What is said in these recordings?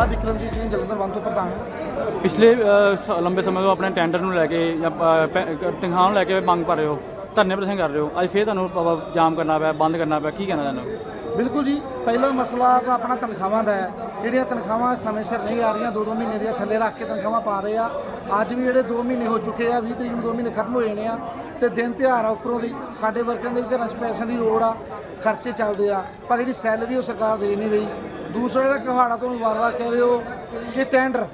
ਆ ਵਿਕਰਮਜੀਤ ਸਿੰਘ ਜਲੰਧਰ ਵਨ ਤੋਂ ਪ੍ਰਧਾਨ। ਪਿਛਲੇ ਅ, ਸ- ਲੰਬੇ ਸਮੇਂ ਤੋਂ ਆਪਣੇ ਟੈਂਡਰ ਨੂੰ ਲੈ ਕੇ ਜਾਂ ਅ, ਪੈ- ਤਨਖਾਹ ਨੂੰ ਲੈ ਕੇ ਮੰਗ ਭਰ ਰਹੇ ਹੋ। ਧਰਨੇ ਪ੍ਰਦਰਸ਼ਨ ਕਰ ਰਹੇ ਹੋ। ਅੱਜ ਫੇਰ ਤੁਹਾਨੂੰ ਪ- ਜਾਮ ਕਰਨਾ ਪਿਆ ਬੰਦ ਕਰਨਾ ਪਿਆ। ਕੀ ਕਹਿਣਾ ਚਾਹੁੰਦੇ ਹੋ? ਬਿਲਕੁਲ ਜੀ ਪਹਿਲਾ ਮਸਲਾ ਤਾਂ ਆਪਣਾ ਤਨਖਾਹਾਂ ਦਾ ਹੈ। ਜਿਹੜੀਆਂ ਤਨਖਾਹਾਂ ਸਮੇਂ ਸਿਰ ਨਹੀਂ ਆ ਰਹੀਆਂ ਦੋ ਦੋ ਮਹੀਨੇ ਦੀਆਂ ਥੱਲੇ ਰੱਖ ਕੇ ਤਨਖਾਹਾਂ ਪਾ ਰਹੇ ਆ। ਅੱਜ ਵੀ ਜਿਹੜੇ 2 ਮਹੀਨੇ ਹੋ ਚੁੱਕੇ ਆ 20 ਤਰੀਕ ਨੂੰ 2 ਮਹੀਨੇ ਖਤਮ ਹੋ ਜਾਣੇ ਆ। ਤੇ ਦਿਨ ਤਿਉਹਾਰ ਆ ਉੱਪਰੋਂ ਦੀ ਸਾਡੇ ਵਰਕਰਾਂ ਦੇ ਵੀ ਘਰਾਂ 'ਚ ਪੈਸਿਆਂ ਦੀ ਲੋੜ ਆ ਖਰਚੇ ਚੱਲਦੇ ਆ। ਪਰ ਜਿਹੜੀ ਸੈਲਰੀ ਉਹ ਸਰਕਾਰ ਦੇ ਨਹੀਂ ਰਹੀ। ਦੂਸਰਾ ਜਿਹੜਾ ਕਹਾੜਾ ਤੋਂ ਵਾਰ-ਵਾਰ ਕਹਿ ਰਹੇ ਹੋ ਕਿ ਟੈਂਡਰ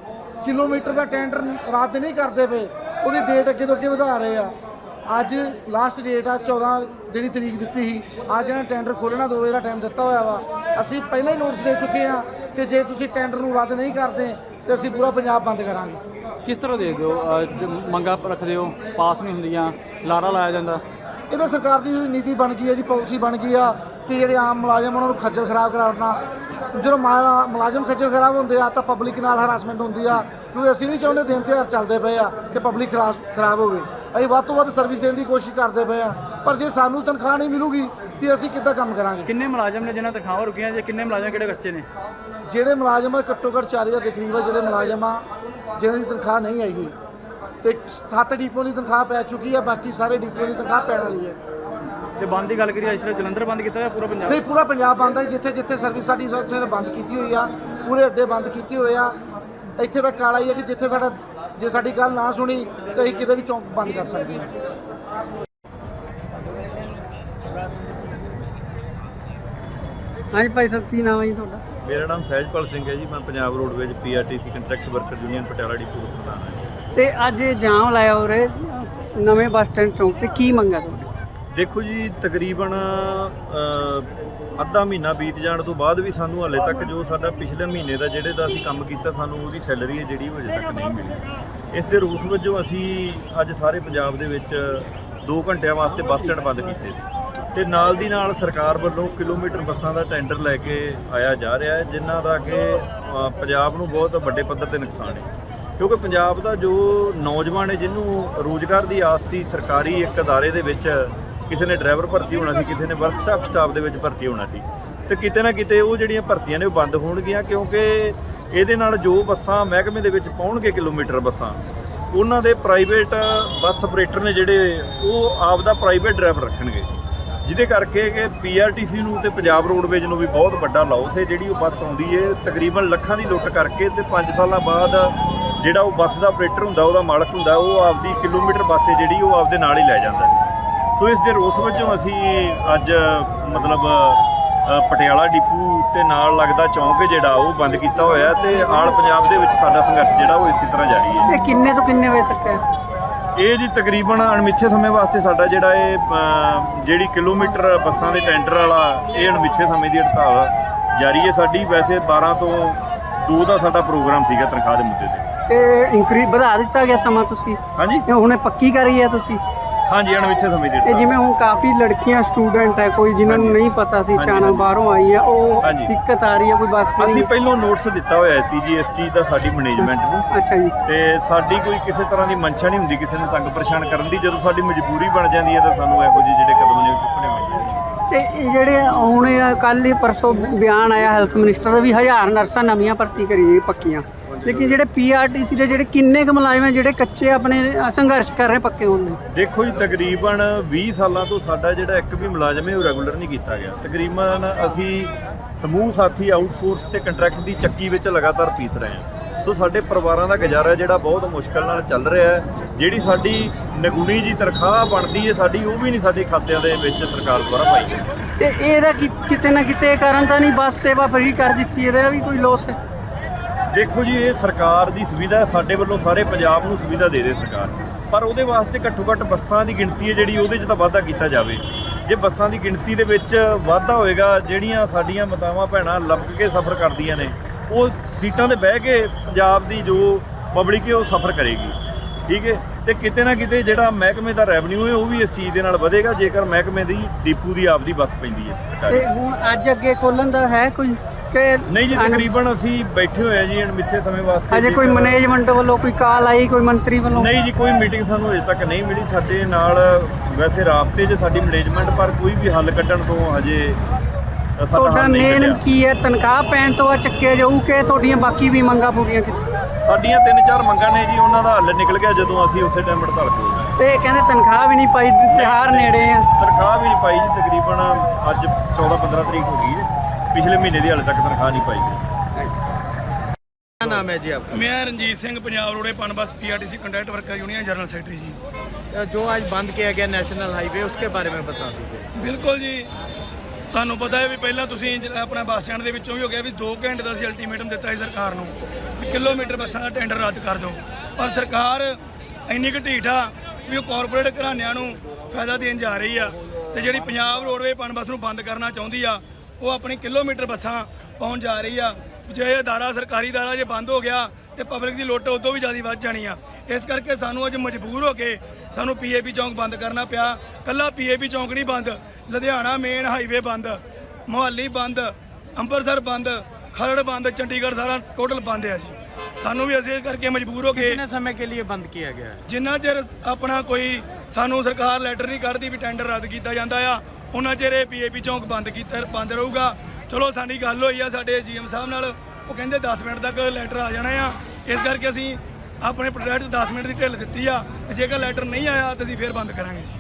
ਕਿਲੋਮੀਟਰ ਦਾ ਟੈਂਡਰ ਰੱਦ ਨਹੀਂ ਕਰਦੇ ਪਏ ਉਹਦੀ ਡੇਟ ਅੱਗੇ ਤੋਂ ਅੱਗੇ ਵਧਾ ਰਹੇ ਆ। ਅੱਜ ਲਾਸਟ ਡੇਟ ਆ 14 ਜਿਹੜੀ ਤਰੀਕ ਦਿੱਤੀ ਸੀ ਅੱਜ ਇਹਨਾਂ ਟੈਂਡਰ ਖੋਲ੍ਹਣਾ ਦੋ ਵਜੇ ਦਾ ਟਾਈਮ ਦਿੱਤਾ ਹੋਇਆ ਵਾ। ਅਸੀਂ ਪਹਿਲਾਂ ਹੀ ਨੋਟਿਸ ਦੇ ਚੁੱਕੇ ਆ ਕਿ ਜੇ ਤੁਸੀਂ ਟੈਂਡਰ ਨੂੰ ਰੱਦ ਨਹੀਂ ਕਰਦੇ ਤੇ ਅਸੀਂ ਪੂਰਾ ਪੰਜਾਬ ਬੰਦ ਕਰਾਂਗੇ। ਕਿਸ ਤਰ੍ਹਾਂ ਦੇਖਦੇ ਹੋ? ਮੰਗਾਂ ਰੱਖਦੇ ਹੋ? ਪਾਸ ਨਹੀਂ ਹੁੰਦੀਆਂ ਲਾਰਾ ਲਾਇਆ ਜਾਂਦਾ? ਇਹਦਾ ਸਰਕਾਰ ਦੀ ਨੀਤੀ ਬਣ ਗਈ ਹੈ ਜੀ ਪਾਲਿਸੀ ਬਣ ਗਈ ਆ। ਕਿ ਜਿਹੜੇ ਆਮ ਮੁਲਾਜ਼ਮ ਉਹਨਾਂ ਨੂੰ ਖੱਜਲ ਖਰਾਬ ਕਰਾਉਣਾ। ਜਦੋਂ ਮਾ- ਮੁਲਾਜ਼ਮ ਖੱਜਲ ਖਰਾਬ ਹੁੰਦੇ ਆ ਤਾਂ ਪਬਲਿਕ ਨਾਲ ਹਰਾਸਮੈਂਟ ਹੁੰਦੀ ਆ। ਕਿਉਂਕਿ ਅਸੀਂ ਨਹੀਂ ਚਾਹੁੰਦੇ ਦਿਨ ਤਿਉਹਾਰ ਚੱਲਦੇ ਪਏ ਆ ਕਿ ਪਬਲਿਕ ਖਰਾਬ ਹੋਵੇ। ਅਸੀਂ ਵੱਧ ਤੋਂ ਵੱਧ ਸਰਵਿਸ ਦੇਣ ਦੀ ਕੋਸ਼ਿਸ਼ ਕਰਦੇ ਪਏ ਆ। ਪਰ ਜੇ ਸਾਨੂੰ ਤਨਖਾਹ ਨਹੀਂ ਮਿਲੂਗੀ ਤੇ ਅਸੀਂ ਕਿੱਦਾਂ ਕੰਮ ਕਰਾਂਗੇ? ਕਿੰਨੇ ਮੁਲਾਜ਼ਮ ਨੇ ਜਿਨ੍ਹਾਂ ਤਨਖਾਹਾਂ ਰੁਕੀਆਂ ਜੇ ਕਿੰਨੇ ਮੁਲਾਜ਼ਮ ਕਿਹੜੇ ਕੱਚੇ ਨੇ? ਜਿਹੜੇ ਮੁਲਾਜ਼ਮ ਆ ਘੱਟੋ ਘੱਟ 4000 ਦੇ ਕਰੀਬ ਆ ਜਿਹੜੇ ਮੁਲਾਜ਼ਮ ਆ ਜਿਨ੍ਹਾਂ ਦੀ ਤਨਖਾਹ ਨਹੀਂ ਆਈ ਹੋਈ। ਤੇ ਸੱਤ ਡਿਪੋ ਦੀ ਤਨਖਾਹ ਪੈ ਚੁੱਕੀ ਆ ਬਾਕੀ ਸਾਰੇ ਡਿਪੋ ਦੀ ਤਨਖਾਹ ਪੈਣ ਵਾਲੀ ਹੈ ਜੇ ਬੰਦ ਦੀ ਗੱਲ ਕਰੀਏ ਇਸ ਵੇਲੇ ਜਲੰਧਰ ਬੰਦ ਕੀਤਾ ਜਾਂ ਪੂਰਾ ਪੰਜਾਬ। ਨਹੀਂ ਪੂਰਾ ਪੰਜਾਬ ਬੰਦ ਹੈ ਜਿੱਥੇ ਜਿੱਥੇ ਸਰਵਿਸ ਸਾਡੀ ਉੱਥੇ ਨੇ ਬੰਦ ਕੀਤੀ ਹੋਈ ਆ ਪੂਰੇ ਅੱਡੇ ਬੰਦ ਕੀਤੇ ਹੋਏ ਆ। ਇੱਥੇ ਤੱਕ ਕਾਲਾ ਹੀ ਹੈ ਕਿ ਜਿੱਥੇ ਸਾਡਾ ਜੇ ਸਾਡੀ ਗੱਲ ਨਾ ਸੁਣੀ ਤਾਂ ਅਸੀਂ ਕਿਤੇ ਵੀ ਚੌਂਕ ਬੰਦ ਕਰ ਸਕਦੇ ਹਾਂ। ਹਾਂਜੀ ਭਾਈ ਸਾਹਿਬ ਕੀ ਨਾਮ ਹੈ ਜੀ ਤੁਹਾਡਾ? ਮੇਰਾ ਨਾਮ ਸਹਿਜਪਾਲ ਸਿੰਘ ਹੈ ਜੀ ਮੈਂ Punjab roadways PRTC contract worker union Patiala depot ਪ੍ਰਧਾਨ ਹਾਂ ਤੇ ਅੱਜ ਇਹ ਜਾਮ ਲਾਇਆ ਹੋ ਰਹੇ ਨਵੇਂ ਬੱਸ ਸਟੈਂਡ ਚੌਂਕ ਤੇ ਕੀ ਮੰਗਾ ਤੁਹਾਡੀ? ਦੇਖੋ ਜੀ, ਤਕਰੀਬਨ ਅੱਧਾ ਮਹੀਨਾ ਬੀਤ ਜਾਣ ਤੋਂ ਬਾਅਦ ਵੀ ਸਾਨੂੰ ਹਾਲੇ ਤੱਕ ਜੋ ਸਾਡਾ ਪਿਛਲੇ ਮਹੀਨੇ ਦਾ ਜਿਹੜੇ ਦਾ ਅਸੀਂ ਕੰਮ ਕੀਤਾ, ਸਾਨੂੰ ਉਹਦੀ ਸੈਲਰੀ ਹੈ ਜਿਹੜੀ ਉਹ ਅਜੇ ਤੱਕ ਨਹੀਂ ਮਿਲੀ। ਇਸ ਦੇ ਰੂਸ ਵਜੋਂ ਅਸੀਂ ਅੱਜ ਸਾਰੇ ਪੰਜਾਬ ਦੇ ਵਿੱਚ 2 ਘੰਟਿਆਂ ਵਾਸਤੇ ਬੱਸ ਸਟੈਂਡ ਬੰਦ ਕੀਤੇ। ਸੀ ਤੇ ਨਾਲ ਦੀ ਨਾਲ ਸਰਕਾਰ ਵੱਲੋਂ ਕਿਲੋਮੀਟਰ ਬੱਸਾਂ ਦਾ ਟੈਂਡਰ ਲੈ ਕੇ ਆਇਆ ਜਾ ਰਿਹਾ ਹੈ, ਜਿਨ੍ਹਾਂ ਦਾ ਕਿ ਪੰਜਾਬ ਨੂੰ ਬਹੁਤ ਵੱਡੇ ਪੱਧਰ ਤੇ ਨੁਕਸਾਨ ਹੈ। ਕਿਉਂਕਿ ਪੰਜਾਬ ਦਾ ਜੋ ਨੌਜਵਾਨ ਹੈ, ਜਿਹਨੂੰ ਰੋਜ਼ਗਾਰ ਦੀ ਆਸ ਸੀ, ਸਰਕਾਰੀ ਇੱਕ ਅਦਾਰੇ ਦੇ ਵਿੱਚ ਕਿਸੇ ਨੇ ਡਰਾਈਵਰ ਭਰਤੀ ਹੋਣਾ ਸੀ, ਕਿਸੇ ਨੇ ਵਰਕਸ਼ਾਪ ਸਟਾਫ ਦੇ ਵਿੱਚ ਭਰਤੀ ਹੋਣਾ ਸੀ। ਤੇ ਕਿਤੇ ਨਾ ਕਿਤੇ ਉਹ ਜਿਹੜੀਆਂ ਭਰਤੀਆਂ ਨੇ ਉਹ ਬੰਦ ਹੋਣਗੀਆਂ, ਕਿਉਂਕਿ ਇਹਦੇ ਨਾਲ ਜੋ ਬੱਸਾਂ ਮਹਿਕਮੇ ਦੇ ਵਿੱਚ ਪਾਉਣਗੇ ਕਿਲੋਮੀਟਰ ਬੱਸਾਂ, ਉਹਨਾਂ ਦੇ ਪ੍ਰਾਈਵੇਟ ਬੱਸ ਆਪਰੇਟਰ ਨੇ ਜਿਹੜੇ, ਉਹ ਆਪ ਦਾ ਪ੍ਰਾਈਵੇਟ ਡਰਾਈਵਰ ਰੱਖਣਗੇ। ਜਿਹਦੇ ਕਰਕੇ ਕਿ ਪੀਆਰਟੀਸੀ ਨੂੰ ਤੇ ਪੰਜਾਬ ਰੋਡਵੇਜ ਨੂੰ ਵੀ ਬਹੁਤ ਵੱਡਾ ਲਾਸ ਹੈ, ਜਿਹੜੀ ਉਹ ਬੱਸ ਆਉਂਦੀ ਹੈ, ਤਕਰੀਬਨ ਲੱਖਾਂ ਦੀ ਲੁੱਟ ਕਰਕੇ ਤੇ 5 ਸਾਲਾਂ ਬਾਅਦ ਜਿਹੜਾ ਉਹ ਬੱਸ ਦਾ ਆਪਰੇਟਰ ਹੁੰਦਾ, ਉਹਦਾ ਮਾਲਕ ਹੁੰਦਾ, ਉਹ ਆਪਦੀ ਕਿਲੋਮੀਟਰ ਬੱਸ ਹੈ ਜਿਹੜੀ, ਉਹ ਆਪਦੇ ਨਾਲ ਹੀ ਲੈ ਜਾਂਦਾ ਹੈ। ਸੋ ਇਸ ਦੇ ਰੋਸ ਵਜੋਂ ਅਸੀਂ ਅੱਜ ਮਤਲਬ ਪਟਿਆਲਾ ਡਿਪੂ ਤੇ ਨਾਲ ਲੱਗਦਾ ਚੌਂਕ ਜਿਹੜਾ ਉਹ ਬੰਦ ਕੀਤਾ ਹੋਇਆ ਤੇ ਆਲ ਪੰਜਾਬ ਦੇ ਵਿੱਚ ਸਾਡਾ ਸੰਘਰਸ਼ ਜਿਹੜਾ ਉਹ ਇਸੇ ਤਰ੍ਹਾਂ ਜਾਰੀ ਹੈ। ਇਹ ਕਿੰਨੇ ਤੋਂ ਕਿੰਨੇ ਵਜੇ ਤੱਕ ਹੈ? ਇਹ ਜੀ ਤਕਰੀਬਨ ਅਣਮਿੱਥੇ ਸਮੇਂ ਵਾਸਤੇ ਸਾਡਾ ਜਿਹੜਾ ਇਹ ਜਿਹੜੀ ਕਿਲੋਮੀਟਰ ਬੱਸਾਂ ਦੇ ਟੈਂਡਰ ਵਾਲਾ ਇਹ ਅਣਮਿੱਥੇ ਸਮੇਂ ਦੀ ਹੜਤਾਲ ਜਾਰੀ ਹੈ ਸਾਡੀ। ਵੈਸੇ 12 ਤੋਂ 2 ਦਾ ਸਾਡਾ ਪ੍ਰੋਗਰਾਮ ਸੀਗਾ ਤਨਖਾਹ ਦੇ ਮੁੱਦੇ ਤੇ। ਇਹ ਇਨਕਰੀ ਵਧਾ ਦਿੱਤਾ ਗਿਆ ਸਮਾਂ ਤੁਸੀਂ? ਹਾਂਜੀ। ਹੁਣੇ ਪੱਕੀ ਕਰੀ ਹੈ ਤੁਸੀਂ? ਹਾਂਜੀ ਅਣਮਿੱਥੇ ਸਮੇਂ ਦੀ ਇਹ ਹੜਤਾਲ ਜਿਵੇਂ ਹੁਣ ਕਾਫੀ ਲੜਕੀਆਂ ਸਟੂਡੈਂਟ ਹੈ ਕੋਈ ਜਿਨ੍ਹਾਂ ਨੂੰ ਨਹੀਂ ਪਤਾ ਸੀ ਹਾਂਜੀ, ਅਚਾਨਕ ਹਾਂਜੀ। ਬਾਹਰੋਂ ਆਈ ਹੈ ਉਹ ਹਾਂਜੀ। ਦਿੱਕਤ ਆ ਰਹੀ ਹੈ ਕੋਈ ਬੱਸ ਅਸੀਂ ਨਹੀਂ। ਪਹਿਲਾਂ ਨੋਟਿਸ ਦਿੱਤਾ ਹੋਇਆ ਸੀ ਜੀ ਇਸ ਚੀਜ਼ ਦਾ ਸਾਡੀ ਮੈਨੇਜਮੈਂਟ ਨੂੰ। ਅੱਛਾ ਜੀ। ਤੇ ਸਾਡੀ ਕੋਈ ਕਿਸੇ ਤਰ੍ਹਾਂ ਦੀ ਮਨਸ਼ਾ ਨਹੀਂ ਹੁੰਦੀ ਕਿਸੇ ਨੂੰ ਤੰਗ ਪਰੇਸ਼ਾਨ ਕਰਨ ਦੀ ਜਦੋਂ ਸਾਡੀ ਮਜਬੂਰੀ ਬਣ ਜਾਂਦੀ ਹੈ ਤਾਂ ਸਾਨੂੰ ਇਹੋ ਜਿਹੇ ਜਿਹੜੇ ਕਦਮ ਨੇ ਉਹ ਚੁੱਕਣੇ ਪੈਂਦੇ ਨੇ। ਤੇ ਇਹ ਜਿਹੜੇ ਹੁਣ ਕੱਲ ਹੀ ਪਰਸੋਂ ਬਿਆਨ ਆਇਆ ਹੈਲਥ ਮਿਨਿਸਟਰ ਦਾ ਵੀ ਹਜ਼ਾਰ ਨਰਸਾਂ ਨਵੀਆਂ ਭਰਤੀ ਕਰੀਏ ਪੱਕੀਆਂ। ਲੇਕਿਨ ਜਿਹੜੇ ਪੀਆਰਟੀਸੀ ਦੇ ਜਿਹੜੇ ਕਿੰਨੇ ਕੁ ਮੁਲਾਜ਼ਮ ਹੈ ਜਿਹੜੇ ਕੱਚੇ ਆਪਣੇ ਅ, ਸੰਘਰਸ਼ ਕਰ ਰਹੇ ਪੱਕੇ ਹੋਣ ਲਈ? ਦੇਖੋ ਜੀ ਤਕਰੀਬਨ 20 ਸਾਲਾਂ ਤੋਂ ਸਾਡਾ ਜਿਹੜਾ ਇੱਕ ਵੀ ਮੁਲਾਜ਼ਮ ਹੈ ਉਹ ਰੈਗੂਲਰ ਨਹੀਂ ਕੀਤਾ ਗਿਆ। ਤਕਰੀਬਨ ਅਸੀਂ ਸਮੂਹ ਸਾਥੀ ਆਊਟਸੋਰਸ ਤੇ ਕੰਟਰੈਕਟ ਦੀ ਚੱਕੀ ਵਿੱਚ ਲਗਾਤਾਰ ਪੀਸ ਰਹੇ ਹਾਂ। ਸੋ ਸਾਡੇ ਪਰਿਵਾਰਾਂ ਦਾ ਗੁਜ਼ਾਰਾ ਜਿਹੜਾ ਬਹੁਤ ਮੁਸ਼ਕਲ ਨਾਲ ਚੱਲ ਰਿਹਾ ਹੈ। ਜਿਹੜੀ ਸਾਡੀ ਨਗੂਣੀ ਜੀ ਤਨਖਾਹ ਬਣਦੀ ਹੈ ਸਾਡੀ ਉਹ ਵੀ ਨਹੀਂ ਸਾਡੇ ਖਾਤਿਆਂ ਦੇ ਵਿੱਚ ਸਰਕਾਰ ਦੁਆਰਾ ਪਾਈ ਜਾਂਦੀ ਤੇ ਇਹਦਾ ਕਿ- ਕਿਤੇ ਨਾ ਕਿਤੇ ਕਾਰਨ ਤਾਂ ਨਹੀਂ ਬੱਸ ਸੇਵਾ ਫਰੀ ਕਰ ਦਿੱਤੀ ਇਹਦਾ ਵੀ ਕੋਈ ਲੋਸ ਹੈ? ਦੇਖੋ ਜੀ, ਇਹ ਸਰਕਾਰ ਦੀ ਸੁਵਿਧਾ ਹੈ, ਸਾਡੇ ਵੱਲੋਂ ਸਾਰੇ ਪੰਜਾਬ ਨੂੰ ਸੁਵਿਧਾ ਦੇ ਦੇ ਸਰਕਾਰ। ਪਰ ਉਹਦੇ ਵਾਸਤੇ ਘੱਟੋ ਘੱਟ ਬੱਸਾਂ ਦੀ ਗਿਣਤੀ ਹੈ ਜਿਹੜੀ, ਉਹਦੇ 'ਚ ਤਾਂ ਵਾਧਾ ਕੀਤਾ ਜਾਵੇ। ਜੇ ਬੱਸਾਂ ਦੀ ਗਿਣਤੀ ਦੇ ਵਿੱਚ ਵਾਧਾ ਹੋਏਗਾ, ਜਿਹੜੀਆਂ ਸਾਡੀਆਂ ਮਾਤਾਵਾਂ ਭੈਣਾਂ ਲੱਗ ਕੇ ਸਫ਼ਰ ਕਰਦੀਆਂ ਨੇ, ਉਹ ਸੀਟਾਂ ਤੇ ਬਹਿ ਕੇ ਪੰਜਾਬ ਦੀ ਜੋ ਪਬਲਿਕ ਹੈ, ਉਹ ਸਫ਼ਰ ਕਰੇਗੀ। ਠੀਕ ਹੈ? ਤੇ ਕਿਤੇ ਨਾ ਕਿਤੇ ਜਿਹੜਾ ਮਹਿਕਮੇ ਦਾ ਰੈਵਨਿਊ ਹੈ, ਉਹ ਵੀ ਇਸ ਚੀਜ਼ ਦੇ ਨਾਲ ਵਧੇਗਾ, ਜੇਕਰ ਮਹਿਕਮੇ ਦੀ, ਡੀਪੂ ਦੀ ਆਪਦੀ ਬੱਸ ਪੈਂਦੀ ਹੈ ਤੇ ਹੁਣ ਅੱਜ ਅੱਗੇ ਖੋਲਣ ਦਾ ਹੈ ਕੋਈ? ਕਿ ਨਹੀਂ ਜੀ ਤਕਰੀਬਨ ਅਸੀਂ ਬੈਠੇ ਹੋਏ ਆ ਜੀ ਅਣਮਿੱਥੇ ਸਮੇਂ ਵਾਸਤੇ ਅਜੇ ਕੋਈ ਮੈਨੇਜਮੈਂਟ ਵੱਲੋਂ ਕੋਈ ਕਾਲ ਆਈ ਕੋਈ ਮੰਤਰੀ ਵੱਲੋਂ? ਨਹੀਂ ਜੀ ਕੋਈ ਮੀਟਿੰਗ ਸਾਨੂੰ ਅਜੇ ਤੱਕ ਨਹੀਂ ਮਿਲੀ। ਸਾਡੇ ਨਾਲ ਵੈਸੇ ਰਾਬਤੇ 'ਚ ਸਾਡੀ ਮੈਨੇਜਮੈਂਟ ਪਰ ਕੋਈ ਵੀ ਹੱਲ ਕੱਢਣ ਤੋਂ ਹਜੇ ਤੁਹਾਡਾ ਮੇਨ ਕੀ ਹੈ? ਤਨਖਾਹ ਪੈਣ ਤੋਂ ਬਾਅਦ ਚੱਕਿਆ ਜਾਊ ਕਿ ਤੁਹਾਡੀਆਂ ਬਾਕੀ ਵੀ ਮੰਗਾਂ ਪੂਰੀਆਂ ਕੀਤੀਆਂ? ਸਾਡੀਆਂ ਤਿੰਨ ਚਾਰ ਮੰਗਾਂ ਨੇ ਜੀ ਉਹਨਾਂ ਦਾ ਹੱਲ ਨਿਕਲ ਗਿਆ ਜਦੋਂ ਅਸੀਂ ਉਸੇ ਟਾਈਮ ਹੜਤਾਲ ਤੇ ਹੋ ਗਏ ਤੇ ਕਹਿੰਦੇ ਤਨਖਾਹ ਵੀ ਨਹੀਂ ਪਾਈ ਤਿਉਹਾਰ ਨੇੜੇ ਆ। ਤਨਖਾਹ ਵੀ ਨਹੀਂ ਪਾਈ ਜੀ ਤਕਰੀਬਨ ਅੱਜ 14 15 ਤਰੀਕ ਹੋ ਗਈ ਹੈ। ਪਿਛਲੇ ਮਹੀਨੇ ਦੀ ਹਾਲੇ ਤੱਕ ਤਨਖਾਹ ਨਹੀਂ ਪਾਈ। ਗਈ ਕੀ ਨਾਮ ਹੈ ਜੀ ਆਪਕਾ? ਮੈਂ ਰਣਜੀਤ ਸਿੰਘ ਪੰਜਾਬ ਰੋਡੇ PUNBUS PRTC contract worker union general secretary ji. ਜੋ ਅੱਜ ਬੰਦ ਕੀਤਾ ਗਿਆ ਨੈਸ਼ਨਲ ਹਾਈਵੇ ਉਸਕੇ ਬਾਰੇ ਮੈਂ ਬਤਾ ਦੂਜੇ ਬਿਲਕੁਲ ਜੀ। ਤੁਹਾਨੂੰ ਪਤਾ ਹੈ ਵੀ ਪਹਿਲਾਂ ਤੁਸੀਂ ਆਪਣਾ ਬੱਸ ਸਟੈਂਡ ਦੇ ਵਿੱਚੋਂ ਵੀ ਹੋ ਗਿਆ ਵੀ 2 ਘੰਟੇ ਦਾ ਅਸੀਂ ਅਲਟੀਮੇਟਮ ਦਿੱਤਾ ਸੀ ਸਰਕਾਰ ਨੂੰ ਵੀ ਕਿਲੋਮੀਟਰ ਬੱਸਾਂ ਦਾ ਟੈਂਡਰ ਰੱਦ ਕਰ ਦਿਓ। ਪਰ ਸਰਕਾਰ ਇੰਨੀ ਕੁ ਢੀਠ ਆ ਵੀ ਉਹ ਕਾਰਪੋਰੇਟ ਘਰਾਣਿਆਂ ਨੂੰ ਫਾਇਦਾ ਦੇਣ ਜਾ ਰਹੀ ਆ ਤੇ ਜਿਹੜੀ ਪੰਜਾਬ ਰੋਡਵੇ ਪਨਬਸ ਨੂੰ ਬੰਦ ਕਰਨਾ ਚਾਹੁੰਦੀ ਆ ਉਹ ਆਪਣੀ ਕਿਲੋਮੀਟਰ ਬੱਸਾਂ ਪਹੁੰਚ ਜਾ ਰਹੀ ਆ। ਜੇ ਇਹ ਅਦਾਰਾ ਸਰਕਾਰੀ ਅਦਾਰਾ ਜੇ ਬੰਦ ਹੋ ਗਿਆ ਤੇ ਪਬਲਿਕ ਦੀ ਲੁੱਟ ਉਦੋਂ ਵੀ ਜ਼ਿਆਦਾ ਵੱਧ ਜਾਣੀ ਆ। ਇਸ ਕਰਕੇ ਸਾਨੂੰ ਅੱਜ ਮਜਬੂਰ ਹੋ ਕੇ ਸਾਨੂੰ ਪੀਏਪੀ ਚੌਂਕ ਬੰਦ ਕਰਨਾ ਪਿਆ। ਕੱਲਾ ਪੀਏਪੀ ਚੌਂਕ ਨਹੀਂ ਬੰਦ, ਲੁਧਿਆਣਾ ਮੇਨ ਹਾਈਵੇ ਬੰਦ, ਮੁਹੱਲੀ ਬੰਦ ਅੰਮ੍ਰਿਤਸਰ ਬੰਦ ਖਰੜ ਬੰਦ ਚੰਡੀਗੜ੍ਹ ਸਾਰਾ ਟੋਟਲ ਬੰਦ ਆ ਜੀ ਸਾਨੂੰ ਵੀ ਅਸੀਂ ਇਸ ਕਰਕੇ ਮਜਬੂਰ ਹੋ ਕੇ कितने समय के लिए बंद किया गया है ਜਿੰਨਾ ਚਿਰ ਆਪਣਾ ਕੋਈ ਸਾਨੂੰ ਸਰਕਾਰ ਲੈਟਰ ਨਹੀਂ ਕੱਢਦੀ ਵੀ ਟੈਂਡਰ ਰੱਦ ਕੀਤਾ ਜਾਂਦਾ ਆ ਉਹਨਾਂ ਚਿਰ ਇਹ ਪੀਏਪੀ ਚੌਂਕ ਬੰਦ ਕੀਤਾ ਬੰਦ ਰਹੂਗਾ ਚਲੋ ਸਾਡੀ ਗੱਲ ਹੋਈ ਆ ਸਾਡੇ ਜੀਐਮ ਸਾਹਿਬ ਨਾਲ ਉਹ ਕਹਿੰਦੇ 10 ਮਿੰਟ ਤੱਕ ਲੈਟਰ ਆ ਜਾਣਾ ਆ ਇਸ ਕਰਕੇ ਅਸੀਂ ਆਪਣੇ ਪ੍ਰੋਜੈਕਟ 10 ਮਿੰਟ ਦੀ ਢਿੱਲ ਦਿੱਤੀ ਆ ਤੇ ਜੇਕਰ ਲੈਟਰ ਨਹੀਂ ਆਇਆ ਤਾਂ ਅਸੀਂ ਫੇਰ ਬੰਦ ਕਰਾਂਗੇ ਜੀ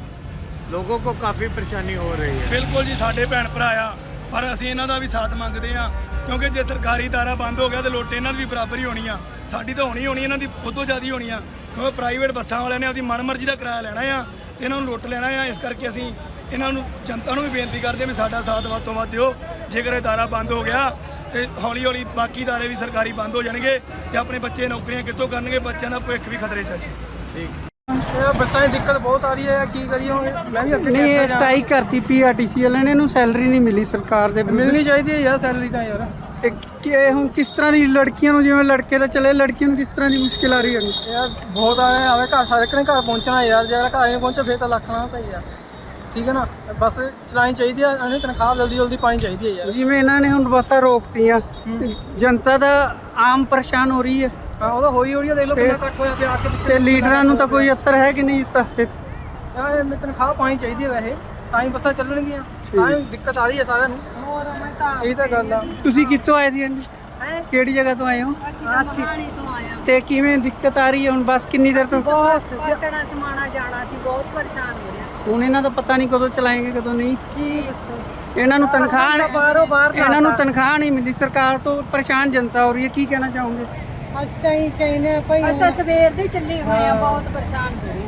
लोगों को काफी परेशानी हो रही है ਬਿਲਕੁਲ ਜੀ ਸਾਡੇ ਭੈਣ ਭਰਾ ਆ ਪਰ ਅਸੀਂ ਇਹਨਾਂ ਦਾ ਵੀ ਸਾਥ ਮੰਗਦੇ ਆ ਕਿਉਂਕਿ ਜੇ ਸਰਕਾਰੀ ਤਾਰਾ ਬੰਦ ਹੋ ਗਿਆ ਤੇ ਲੁੱਟ ਇਹਨਾਂ ਦੀ ਵੀ ਬਰਾਬਰ ਹੀ ਹੋਣੀ ਆ ਸਾਡੀ ਤਾਂ ਹੋਣੀ ਹੋਣੀ, ਇਹਨਾਂ ਦੀ ਉਹ ਤੋਂ ਜ਼ਿਆਦਾ ਹੋਣੀ ਆ। ਕਿਉਂਕਿ ਪ੍ਰਾਈਵੇਟ ਬੱਸਾਂ ਵਾਲਿਆਂ ਨੇ ਆਪਦੀ ਮਨਮਰਜ਼ੀ ਦਾ ਕਿਰਾਇਆ ਲੈਣਾ ਆ ਤੇ ਇਹਨਾਂ ਨੂੰ ਲੁੱਟ ਲੈਣਾ ਆ। ਇਸ ਕਰਕੇ ਅਸੀਂ ਇਹਨਾਂ ਨੂੰ ਜਨਤਾ ਨੂੰ ਵੀ ਬੇਨਤੀ ਕਰਦੇ ਵੀ ਸਾਡਾ ਸਾਥ ਵੱਧ ਤੋਂ ਵੱਧ ਦਿਓ। ਜੇਕਰ ਇਹ ਤਾਰਾ ਬੰਦ ਹੋ ਗਿਆ ਤੇ ਹੌਲੀ ਹੌਲੀ ਬਾਕੀ ਦਾਰੇ ਵੀ ਸਰਕਾਰੀ ਬੰਦ ਹੋ ਜਾਣਗੇ ਤੇ ਆਪਣੇ ਬੱਚੇ ਨੌਕਰੀਆਂ ਕਿੱਥੋਂ ਕਰਨਗੇ, ਬੱਚਿਆਂ ਦਾ ਭਵਿੱਖ ਵੀ ਖਤਰੇ 'ਚ ਹੈ ਜੀ ਬੱਸਾਂ ਦੀ ਦਿੱਕਤ ਬਹੁਤ ਆ ਰਹੀ ਹੈ ਕੀ ਕਰੀਏ ਹੁਣ? ਮੈਂ ਵੀ ਅੱਗੇ ਨਹੀਂ ਇਹ ਸਟ੍ਰਾਈਕ ਕਰਤੀ ਪੀਆਰਟੀਸੀ ਵਾਲਿਆਂ ਨੇ ਇਹਨੂੰ ਸੈਲਰੀ ਨਹੀਂ ਮਿਲੀ ਸਰਕਾਰ ਦੇ। ਮਿਲਣੀ ਚਾਹੀਦੀ ਹੈ ਯਾਰ ਸੈਲਰੀ ਤਾਂ ਯਾਰ। ਇਹ ਕੀ ਇਹ ਹੁਣ ਕਿਸ ਤਰ੍ਹਾਂ ਦੀ ਲੜਕੀਆਂ ਨੂੰ ਜਿਵੇਂ ਲੜਕੇ ਤਾਂ ਚਲੇ ਲੜਕੀਆਂ ਨੂੰ ਕਿਸ ਤਰ੍ਹਾਂ ਦੀ ਮੁਸ਼ਕਿਲ ਆ ਰਹੀ ਹੈ? ਯਾਰ ਬਹੁਤ ਆਵੇ ਘਰ ਸਾਰੇ ਘਰ ਪਹੁੰਚਣਾ ਯਾਰ ਜੇ ਅਗਰ ਘਰ ਨਹੀਂ ਪਹੁੰਚੇ ਫੇਰ ਤਾਂ ਲੱਖ ਨਾ ਤਾਂ ਯਾਰ ਠੀਕ ਹੈ ਨਾ? ਬੱਸ ਚਲਾਣੀ ਚਾਹੀਦੀ ਹੈ ਇਹਨੇ ਤਨਖਾਹ ਜਲਦੀ ਜਲਦੀ ਪਾਣੀ ਚਾਹੀਦੀ ਹੈ ਯਾਰ। ਜਿਵੇਂ ਇਹਨਾਂ ਨੇ ਹੁਣ ਬੱਸਾਂ ਰੋਕਤੀਆਂ ਜਨਤਾ ਦਾ ਆਮ ਪਰੇਸ਼ਾਨ ਹੋ ਰਹੀ ਹੈ। ਹਾਂ ਉਹਦਾ ਹੋਈ ਹੋਈ ਦੇਖ ਲਓ ਕਿੰਨਾ ਇਕੱਠ ਹੋਇਆ ਪਿਆ ਆ ਕੇ ਪਿੱਛੇ ਤੇ ਲੀਡਰਾਂ ਨੂੰ ਤਾਂ ਕੋਈ ਅਸਰ ਹੈ ਕਿ ਨਹੀਂ ਇਸ ਪਾਸੇ ਯਾਰ ਇਹ ਤਨਖਾਹ ਪਾਣੀ ਚਾਹੀਦੀ ਹੈ ਵੈਸੇ ਤਾਂ ਹੀ ਬੱਸਾਂ ਚੱਲਣਗੀਆਂ ਤਾਂ ਹੀ ਦਿੱਕਤ ਆ ਰਹੀ ਹੈ ਸਾਰਿਆਂ ਨੂੰ। ਇਹ ਤਾਂ ਗੱਲ ਆ। ਤੁਸੀਂ ਕਿੱਥੋਂ ਆਏ ਸੀ ਆਂਟੀ ਕਿਹੜੀ ਜਗ੍ਹਾ ਤੋਂ ਆਏ ਹੋ? ਪਾਣੀ ਤੋਂ ਆਇਆ ਤੇ ਕਿਵੇਂ ਦਿੱਕਤ ਆ ਰਹੀ ਹੈ ਹੁਣ ਬੱਸ ਕਿੰਨੀ ਦੇਰ ਤੋਂ? ਬਹੁਤ ਪਕੜਾ ਸਮਾਣਾ ਜਾਣਾ ਸੀ ਬਹੁਤ ਪਰੇਸ਼ਾਨ ਹੋ ਰਿਹਾ। ਹੁਣ ਇਹਨਾਂ ਦਾ ਪਤਾ ਨਹੀਂ ਕਦੋਂ ਚਲਾਏਂਗੇ ਕਦੋਂ ਨਹੀਂ। ਇਹਨਾਂ ਨੂੰ ਤਨਖਾਹ ਬਾਹਰੋਂ ਬਾਹਰ ਇਹਨਾਂ ਨੂੰ ਤਨਖਾਹ ਨਹੀਂ ਮਿਲੀ ਸਰਕਾਰ ਤੋਂ ਪਰੇਸ਼ਾਨ ਜਨਤਾ ਹੋ ਰਹੀ ਹੈ ਕੀ ਕਹਿਣਾ ਚਾਹੋਗੇ? ਅਸੀਂ ਤਾਂ ਹੀ ਕਹਿੰਦੇ ਆ ਭਾਈ ਅਸੀਂ ਤਾਂ ਸਵੇਰ ਦੇ ਚੱਲੇ ਹੋਏ ਆ ਬਹੁਤ ਪਰੇਸ਼ਾਨ ਹੋ ਰਹੇ